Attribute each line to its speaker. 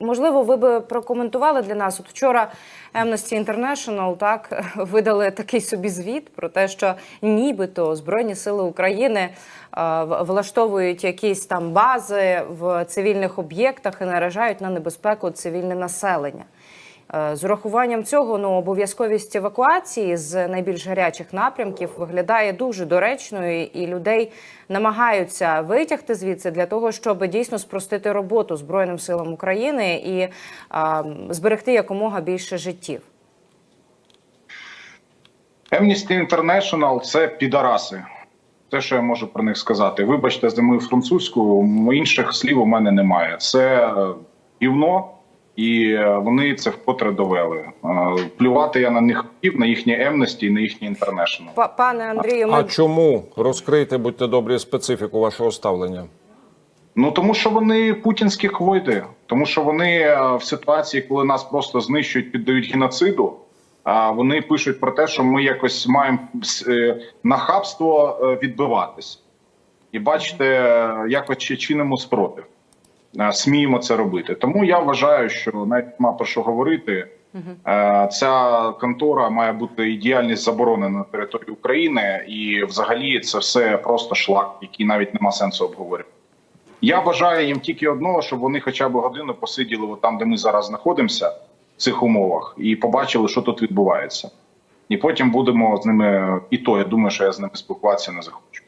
Speaker 1: Можливо, ви би прокоментували для нас. От вчора Amnesty International так видали такий собі звіт про те, що нібито Збройні сили України е, влаштовують якісь там бази в цивільних об'єктах і наражають на небезпеку цивільне населення. Е, З урахуванням цього ну обов'язковість евакуації з найбільш гарячих напрямків виглядає дуже доречною, і людей намагаються витягти звідси для того, щоб дійсно спростити роботу Збройним силам України і а, зберегти якомога більше життів.
Speaker 2: Amnesty International – це підараси. Те, що я можу про них сказати. Вибачте за мою французьку, інших слів у мене немає. Це е, гівно, і вони це вкотре довели. Е, Плювати я на них хотів, на їхні Amnesty і на їхній International.
Speaker 1: Па- Пане Андрію,
Speaker 3: А чому розкрийте, будьте добрі, специфіку вашого ставлення?
Speaker 2: Ну тому що вони путінські хвойди, тому що вони е, в ситуації, коли нас просто знищують, піддають геноциду. А вони пишуть про те, що ми якось маємо е, нахабство відбиватись, і бачите, якось ще чинимо спротив. Е, Сміємо це робити. Тому я вважаю, що навіть нема про що говорити. Е, Ця контора має бути і діяльність заборонена на території України, і взагалі це все просто шлак, який навіть нема сенсу обговорювати. Я бажаю їм тільки одного, щоб вони хоча б годину посиділи там, де ми зараз знаходимося, в цих умовах, і побачили, що тут відбувається. І потім будемо з ними, і то я думаю, що я з ними спілкуватися не захочу.